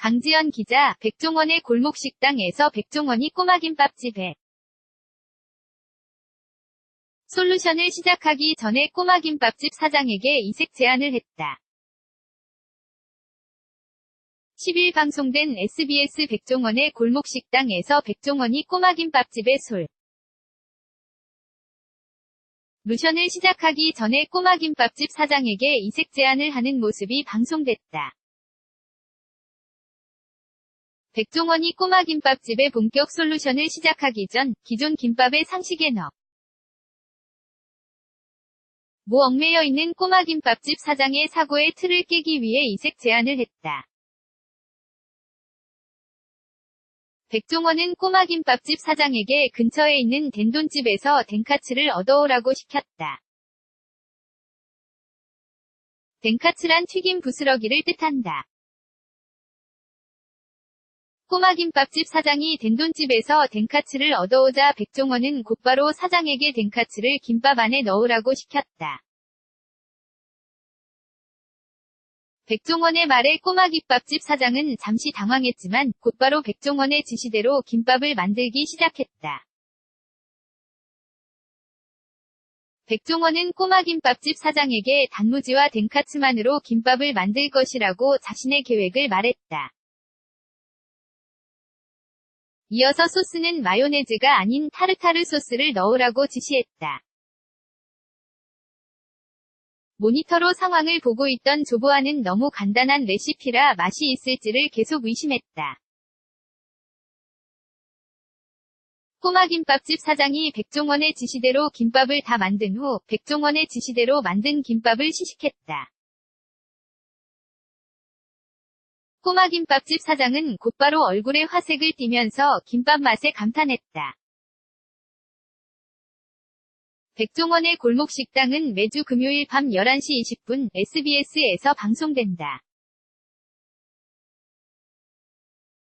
강지연 기자, 백종원의 골목식당에서 백종원이 꼬마김밥집에 솔루션을 시작하기 전에 꼬마김밥집 사장에게 이색 제안을 했다. 10일 방송된 SBS 백종원의 골목식당에서 백종원이 꼬마김밥집의 솔 루션을 시작하기 전에 꼬마김밥집 사장에게 이색 제안을 하는 모습이 방송됐다. 백종원이 꼬마 김밥집의 본격 솔루션을 시작하기 전 기존 김밥의 상식에 넣어 모 얽매여 있는 꼬마 김밥집 사장의 사고의 틀을 깨기 위해 이색 제안을 했다. 백종원은 꼬마 김밥집 사장에게 근처에 있는 덴돈집에서 덴카츠를 얻어오라고 시켰다. 덴카츠란 튀김 부스러기를 뜻한다. 꼬마 김밥집 사장이 덴돈집에서 덴카츠를 얻어오자 백종원은 곧바로 사장에게 덴카츠를 김밥 안에 넣으라고 시켰다. 백종원의 말에 꼬마 김밥집 사장은 잠시 당황했지만 곧바로 백종원의 지시대로 김밥을 만들기 시작했다. 백종원은 꼬마 김밥집 사장에게 단무지와 덴카츠만으로 김밥을 만들 것이라고 자신의 계획을 말했다. 이어서 소스는 마요네즈가 아닌 타르타르 소스를 넣으라고 지시했다. 모니터로 상황을 보고 있던 조보아는 너무 간단한 레시피라 맛이 있을지를 계속 의심했다. 꼬마김밥집 사장이 백종원의 지시대로 김밥을 다 만든 후 백종원의 지시대로 만든 김밥을 시식했다. 꼬마 김밥집 사장은 곧바로 얼굴에 화색을 띠면서 김밥 맛에 감탄했다. 백종원의 골목식당은 매주 금요일 밤 11시 20분 SBS에서 방송된다.